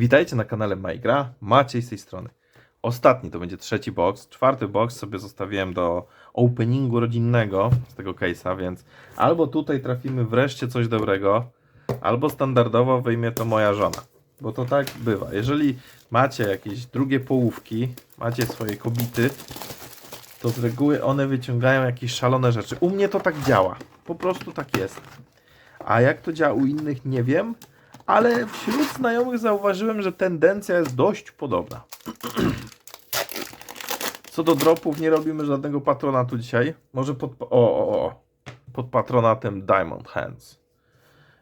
Witajcie na kanale MyGra, Maciej z tej strony. Ostatni to będzie trzeci box. Czwarty box sobie zostawiłem do openingu rodzinnego z tego case'a, więc albo tutaj trafimy wreszcie coś dobrego, albo standardowo wyjmie to moja żona. Bo to tak bywa. Jeżeli macie jakieś drugie połówki, macie swoje kobity, to z reguły one wyciągają jakieś szalone rzeczy. U mnie to tak działa. Po prostu tak jest. A jak to działa u innych, nie wiem, ale wśród znajomych zauważyłem, że tendencja jest dość podobna. Co do dropów, nie robimy żadnego patronatu dzisiaj. Może pod, o, o, o, pod patronatem Diamond Hands.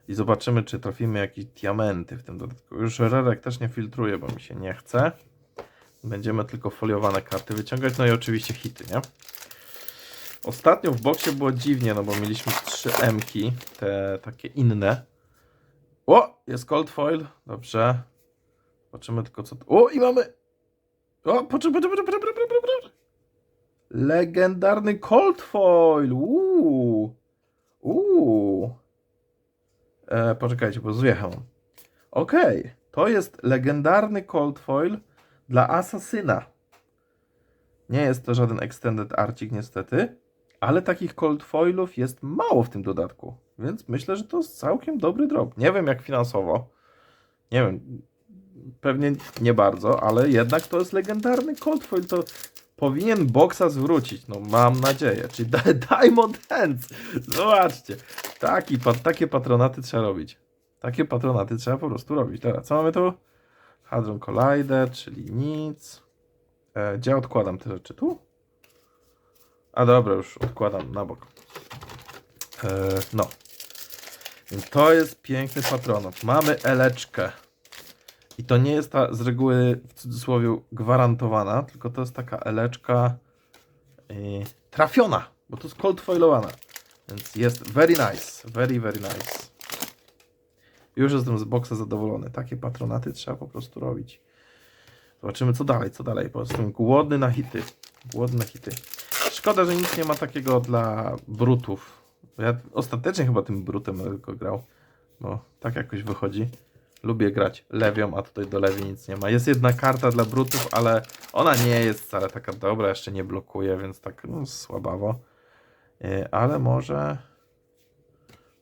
I zobaczymy, czy trafimy jakieś diamenty w tym dodatku. Już Rerek też nie filtruje, bo mi się nie chce. Będziemy tylko foliowane karty wyciągać. No i oczywiście hity, nie? Ostatnio w boksie było dziwnie, no bo mieliśmy trzy M-ki, te takie inne. O, jest cold foil, dobrze. Zobaczymy tylko co. O, i mamy... O, poczekaj, poczekaj, poczekaj, poczekaj. Legendarny cold foil, uuu. Uuu. E, poczekajcie, bo zwiecham. Okej, to jest legendarny cold foil dla asasyna. Nie jest to żaden extended arcik niestety, ale takich cold foilów jest mało w tym dodatku, więc myślę, że to jest całkiem dobry drop. Nie wiem jak finansowo, nie wiem, pewnie nie bardzo, ale jednak to jest legendarny cold foil, to powinien boksa zwrócić, no mam nadzieję, czyli Di- Diamond Hands, zobaczcie, Taki, pa- takie patronaty trzeba robić, takie patronaty trzeba po prostu robić. Dobra, co mamy tu? Hadron Collider, czyli nic. E, gdzie odkładam te rzeczy? Tu? A dobra, już odkładam na bok. E, no. Więc to jest piękny patronat. Mamy eleczkę. I to nie jest ta z reguły w cudzysłowie gwarantowana, tylko to jest taka eleczka e, trafiona, bo to jest cold foilowana. Więc jest very nice. Very, very nice. Już jestem z boksa zadowolony. Takie patronaty trzeba po prostu robić. Zobaczymy co dalej, co dalej. Po prostu głodny na hity. Głodny na hity. Szkoda, że nic nie ma takiego dla brutów. Ja ostatecznie chyba tym brutem tylko grał. Bo tak jakoś wychodzi. Lubię grać lewią, a tutaj do lewej nic nie ma. Jest jedna karta dla brutów, ale ona nie jest wcale taka dobra. Jeszcze nie blokuje, więc tak no, słabawo. Yy, Ale może...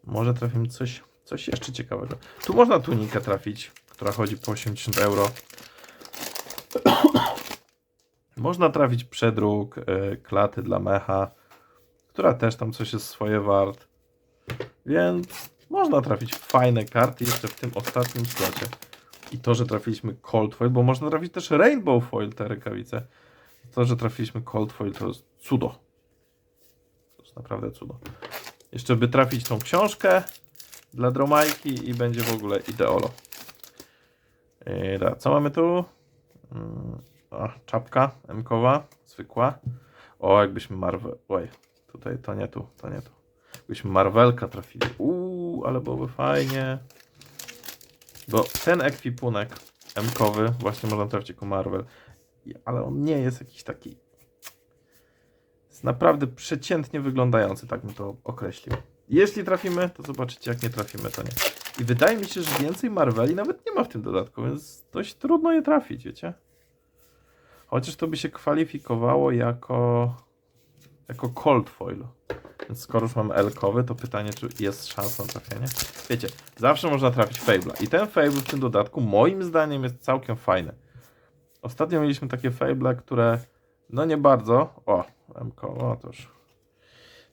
Może trafimy coś, coś jeszcze ciekawego. Tu można tunikę trafić, która chodzi po 80 euro. Można trafić przedruk, y, klaty dla mecha, która też tam coś jest swoje wart. Więc można trafić fajne karty jeszcze w tym ostatnim slocie. I to, że trafiliśmy Cold Foil, bo można trafić też Rainbow Foil te rękawice. To, że trafiliśmy Cold Foil to jest cudo. To jest naprawdę cudo. Jeszcze by trafić tą książkę dla Dromajki i będzie w ogóle ideolo. Yy, dobra, co mamy tu? O, czapka emkowa, zwykła. O, jakbyśmy Marvel... Oj, tutaj to nie tu, to nie tu. Jakbyśmy Marvelka trafili. Uuu, ale byłoby fajnie. Bo ten ekwipunek emkowy właśnie można trafić jako Marvel. Ale on nie jest jakiś taki... Jest naprawdę przeciętnie wyglądający, tak bym to określił. Jeśli trafimy, to zobaczycie, jak nie trafimy, to nie. I wydaje mi się, że więcej Marveli nawet nie ma w tym dodatku, więc dość trudno je trafić, wiecie? Chociaż to by się kwalifikowało jako jako cold foil. Więc skoro już mamy elkowy, to pytanie, czy jest szansa na trafienie? Wiecie, zawsze można trafić Fable'a. I ten Fable w tym dodatku, moim zdaniem, jest całkiem fajny. Ostatnio mieliśmy takie Fable, które no nie bardzo. O, MK, o to już.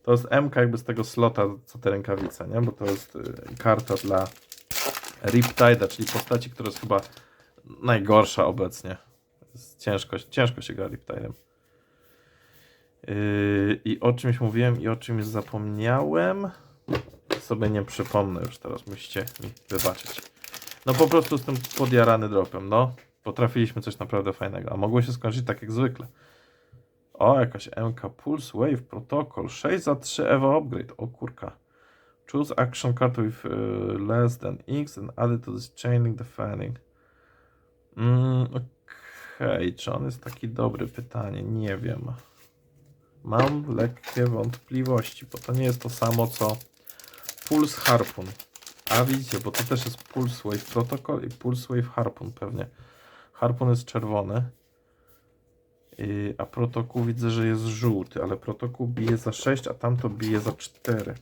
To jest MK jakby z tego slota, co te rękawice, nie? Bo to jest y, karta dla Riptide'a, czyli postaci, która jest chyba najgorsza obecnie. Ciężko, ciężko się gra Riptide'em. Yy, I o czymś mówiłem i o czymś zapomniałem. Sobie nie przypomnę już teraz, musicie mi wybaczyć. No po prostu jestem podjarany dropem, no. Potrafiliśmy coś naprawdę fajnego, a mogło się skończyć tak jak zwykle. O, jakaś MK Pulse Wave Protocol 6 za 3 Evo Upgrade, o kurka. Choose action card with uh, less than X and add it to this chaining defending. Mm, Okej, czy on jest taki dobry? Pytanie, nie wiem. Mam lekkie wątpliwości, bo to nie jest to samo co Puls Harpun. A widzicie, bo to też jest Pulse Wave Protocol i Pulse Wave Harpoon pewnie. Harpoon jest czerwony. A protokół widzę, że jest żółty, ale protokół bije za 6, a tamto bije za 4.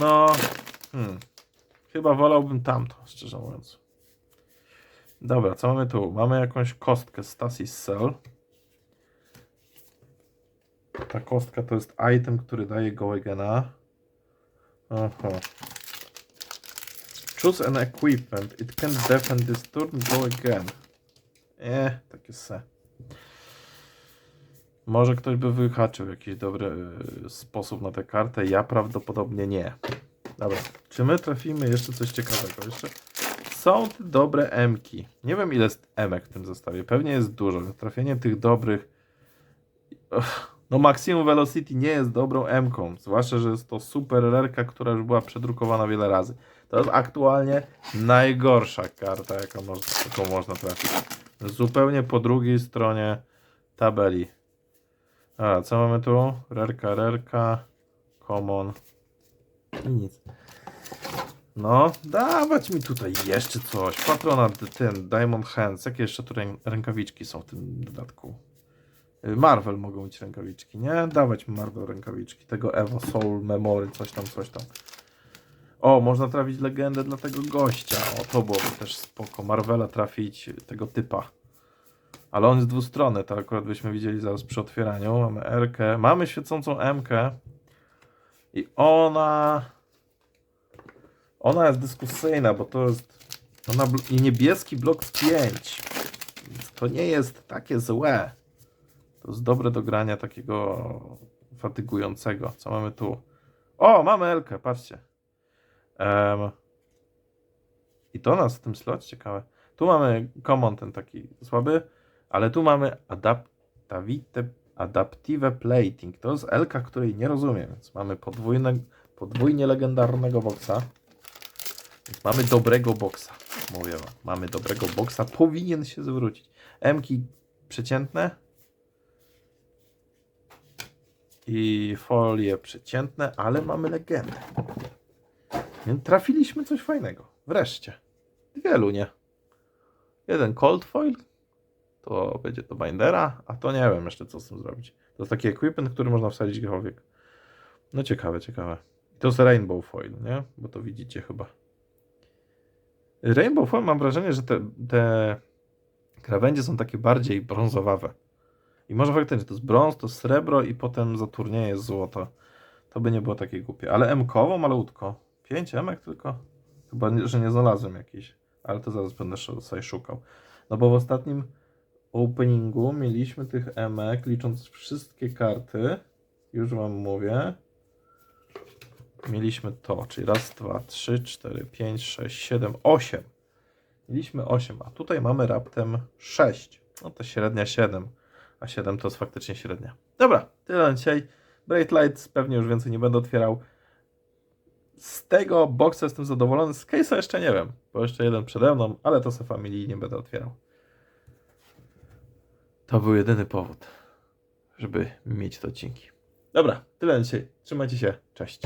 No, hmm. chyba wolałbym tamto, szczerze mówiąc. Dobra, co mamy tu? Mamy jakąś kostkę Stasis Cell. Ta kostka to jest item, który daje Goegena. Aha. Choose an equipment. It can defend this turn. Go again. Eh, takie se. Może ktoś by wyhaczył jakiś dobry y, sposób na tę kartę. Ja prawdopodobnie nie. Dobra. Czy my trafimy jeszcze coś ciekawego? Jeszcze są te dobre emki. Nie wiem ile jest emek w tym zestawie. Pewnie jest dużo. Trafienie tych dobrych. No Maximum Velocity nie jest dobrą emką. Zwłaszcza, że jest to super rerka, która już była przedrukowana wiele razy. To jest aktualnie najgorsza karta, można, jaką można trafić. Zupełnie po drugiej stronie tabeli. A, co mamy tu? Rerka, rerka, common i nic. No, dawać mi tutaj jeszcze coś. Patronat, ten, Diamond Hands. Jakie jeszcze tu rę- rękawiczki są w tym dodatku? Y, Marvel mogą mieć rękawiczki, nie? Dawać mi Marvel rękawiczki. Tego Evo Soul Memory, coś tam, coś tam. O, można trafić legendę dla tego gościa. O, to byłoby też spoko. Marvela trafić tego typa. Ale on jest dwustronny, to akurat byśmy widzieli zaraz przy otwieraniu. Mamy R, mamy świecącą M. I ona. Ona jest dyskusyjna, bo to jest. Ona niebieski blok z 5. Więc to nie jest takie złe. To jest dobre do grania takiego fatygującego. Co mamy tu? O, mamy Elkę, patrzcie. Em, I to nas w tym slocie ciekawe. Tu mamy common ten taki słaby, ale tu mamy adaptavite, adaptive plating. To jest Elka, której nie rozumiem, więc mamy podwójne, podwójnie legendarnego boksa. Mamy dobrego boksa. Mówię wam, mamy dobrego boksa. Powinien się zwrócić. Mki przeciętne. I folie przeciętne, ale mamy legendę. Więc trafiliśmy coś fajnego. Wreszcie. Wielu nie. Jeden cold foil. To będzie do bindera, a to nie wiem jeszcze co z tym zrobić. To jest taki equipment, który można wsadzić gdziekolwiek. No ciekawe, ciekawe. To jest rainbow foil, nie? Bo to widzicie chyba. Rainbow foil mam wrażenie, że te, te krawędzie są takie bardziej brązowawe. I może faktycznie to jest brąz, to srebro i potem zaturnieje jest złoto. To by nie było takie głupie. Ale M-kowo malutko. 5 emek tylko? Chyba, że nie znalazłem jakiejś. Ale to zaraz będę sobie szukał. No bo w ostatnim openingu mieliśmy tych emek, licząc wszystkie karty. Już wam mówię. Mieliśmy to, czyli raz, dwa, trzy, cztery, pięć, sześć, siedem, osiem. Mieliśmy 8, a tutaj mamy raptem 6. No to średnia 7, a 7 to jest faktycznie średnia. Dobra, tyle na dzisiaj. Bright Lights pewnie już więcej nie będę otwierał. Z tego boxa jestem zadowolony, z case'a jeszcze nie wiem, bo jeszcze jeden przede mną, ale to se Family nie będę otwierał. To był jedyny powód, żeby mieć te odcinki. Dobra, tyle na dzisiaj. Trzymajcie się, cześć.